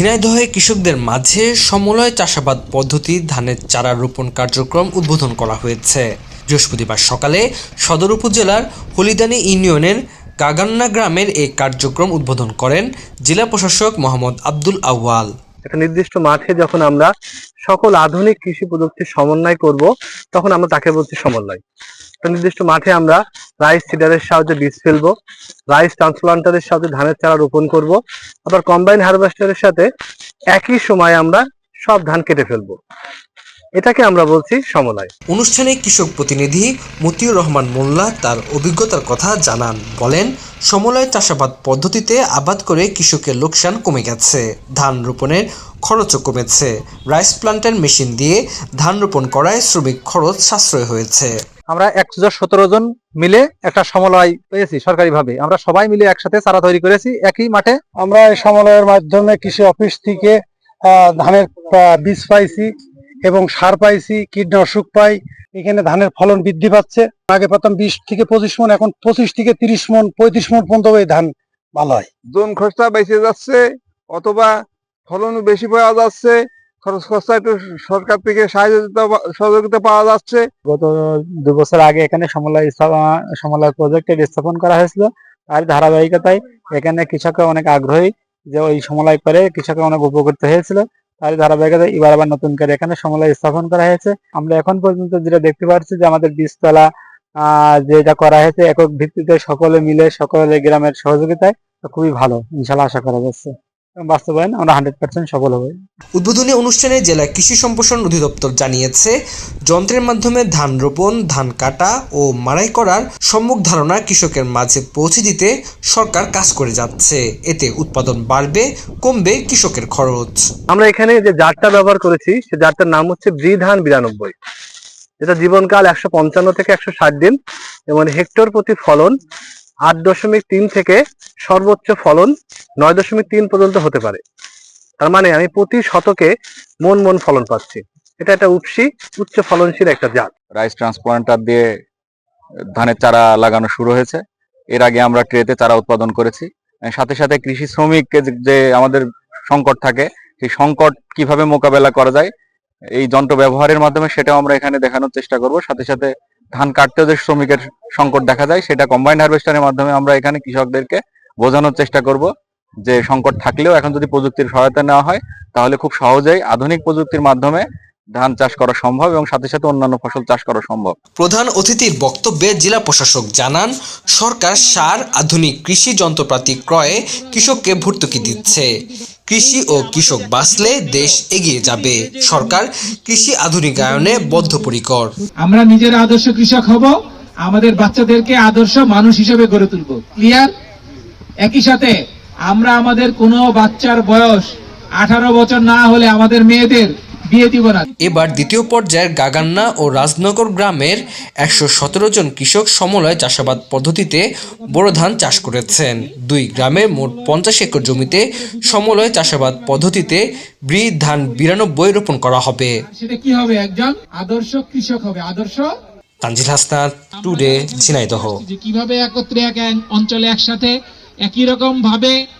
ঝিনাইদহে কৃষকদের মাঝে সমলয় চাষাবাদ পদ্ধতি, ধানের চারা রোপণ কার্যক্রম উদ্বোধন করা হয়েছে। বৃহস্পতিবার সকালে সদর উপজেলার হলিদানি ইউনিয়নের কাগান্না গ্রামের এই কার্যক্রম উদ্বোধন করেন জেলা প্রশাসক মোহাম্মদ আব্দুল আউয়াল। একটা নির্দিষ্ট মাঠে যখন আমরা সকল আধুনিক কৃষি প্রযুক্তির সমন্বয় করব, তখন আমরা তাকে বলছি সমন্বয়। একটা নির্দিষ্ট মাঠে আমরা রাইস সিডারের সাহায্যে বীজ ফেলব রাইস ট্রান্সপ্লান্টারের সাহায্যে ধানের চারা রোপণ করব, আবার কম্বাইন হারভেস্টারের সাথে একই সময়ে আমরা সব ধান কেটে ফেলব। এটাকে আমরা বলছি সমলয় অনুষ্ঠানে কৃষক প্রতিনিধি মতিউর রহমান মোল্লা তার অভিজ্ঞতার কথা জানান বলেন সমলয় চাষাবাদ পদ্ধতিতে আবাদ করে কৃষকের লোকসান কমে গেছে ধান রোপণের খরচও কমেছে রাইস প্লান্টের মেশিন দিয়ে ধান রোপণ করায় শ্রমিক খরচ সাশ্রয় হয়েছে। আমরা একশো সতেরো জন মিলে একটা সমলয় পেয়েছি সরকারি ভাবে আমরা সবাই মিলে একসাথে চারা তৈরি করেছি একই মাঠে। আমরা এই সমলয়ের মাধ্যমে কৃষি অফিস থেকে আহ, ধানের আহ, বীজ পাইছি। এবং সার পাইছি কীটনাশক পাই এখানে ধানের ফলন বৃদ্ধি পাচ্ছে। আগে প্রথম বিশ থেকে পঁচিশ মন এখন পঁচিশ থেকে তিরিশ মন পঁয়ত্রিশ মন পর্যন্ত এই ধান ভালো হয়। জন খরচা বেঁচে যাচ্ছে অথবা ফলনও বেশি পাওয়া যাচ্ছে খরচ খরচা একটু সরকার থেকে সাহায্য সহযোগিতা পাওয়া যাচ্ছে। গত দু বছর আগে এখানে সমলয় সমলয় প্রজেক্টের স্থাপন করা হয়েছিল তার ধারাবাহিকতায় এখানে কৃষকরা অনেক আগ্রহী যে ওই সমলয় করে কৃষকরা অনেক উপকৃত হয়েছিল। তার ধারাবাহিকতা এবার আবার নতুন করে এখানে সমলয় স্থাপন করা হয়েছে। আমরা এখন পর্যন্ত যেটা দেখতে পাচ্ছি যে আমাদের বীজতলা যেটা করা হয়েছে, একক ভিত্তিতে সকলে মিলে, সকলে গ্রামের সহযোগিতায় খুবই ভালো। ইনশাল্লাহ আশা করা যাচ্ছে। বাস্তবায়ন আমরা হান্ড্রেড পার্সেন্ট সফল হবে। উদ্বোধনী অনুষ্ঠানে জেলা কৃষি সম্প্রসারণ অধিদপ্তর জানিয়েছে যন্ত্রের মাধ্যমে ধান রোপণ ধান কাটা ও মাড়াই করার সম্মুখ ধারণা কৃষকের মাঝে পৌঁছে দিতে সরকার কাজ করে যাচ্ছে। এতে উৎপাদন বাড়বে কমবে কৃষকের খরচ। আমরা এখানে যে জারটা ব্যবহার করেছি সে জারটার নাম হচ্ছে ব্রিধান বিরানব্বই। এটা জীবনকাল একশো পঞ্চান্ন থেকে একশো ষাট দিন এবং হেক্টর প্রতি ফলন আট দশমিক তিন থেকে সর্বোচ্চ ফলন নয় দশমিক তিন পর্যন্ত হতে পারে। তার মানে আমি প্রতি শতকে মন মন ফলন পাচ্ছি। এটা একটা উপসি উচ্চ ফলনশীল একটা জাত। রাইস ট্রান্সপ্লান্টার দিয়ে ধানের চারা লাগানো শুরু হয়েছে। এর আগে আমরা ট্রেতে চারা উৎপাদন করেছি। সাথে সাথে কৃষি শ্রমিককে যে আমাদের সংকট থাকে, সেই সংকট কীভাবে মোকাবেলা করা যায়, এই যন্ত্র ব্যবহারের মাধ্যমে সেটাও আমরা এখানে দেখানোর চেষ্টা করব। সাথে সাথে ধান কাটতেও যে শ্রমিকের সংকট দেখা যায়, সেটা কম্বাইন্ড হারভেস্টারের মাধ্যমে আমরা এখানে কৃষকদেরকে বোঝানোর চেষ্টা করব। যে সংকট থাকলেও এখন যদি প্রযুক্তির সহায়তা নেওয়া হয় তাহলে খুব সহজেই আধুনিক প্রযুক্তির মাধ্যমে ধান চাষ করা সম্ভব এবং সাথে সাথে অন্যান্য ফসল চাষ করা সম্ভব। প্রধান অতিথির বক্তব্যে জেলা প্রশাসক জানান সরকার সার আধুনিক কৃষি যন্ত্রপাতি ক্রয়ে কৃষককে ভর্তুকি দিচ্ছে। কৃষি ও কৃষক বাঁচলে দেশ এগিয়ে যাবে। সরকার কৃষি আধুনিকায়নে বদ্ধপরিকর। আমরা নিজের আদর্শ কৃষক হব আমাদের বাচ্চাদেরকে আদর্শ মানুষ হিসেবে গড়ে তুলব। ক্লিয়ার একই সাথে আমরা আমাদের কোনো বাচ্চার বয়স আঠারো বছর না হলে আমাদের মেয়েদের বিয়ে দিব না। এবার দ্বিতীয় পর্যায়ের গাগান্না ও রাজনগর গ্রামের একশো সতেরো জন কৃষক সমলয় চাষাবাদ পদ্ধতিতে বোরো ধান চাষ করেছেন। দুই গ্রামের মোট পঞ্চাশ একর জমিতে সমলয় চাষাবাদ পদ্ধতিতে ব্রি ধান বিরানব্বই রোপণ করা হবে। সেটা কি হবে একজন? আদর্শ কৃষক হবে। আদর্শ? তানজিল হাসনাত টুডে ঝিনাইদহ। কীভাবে একত্রে এক অঞ্চলে একসাথে একই রকম ভাবে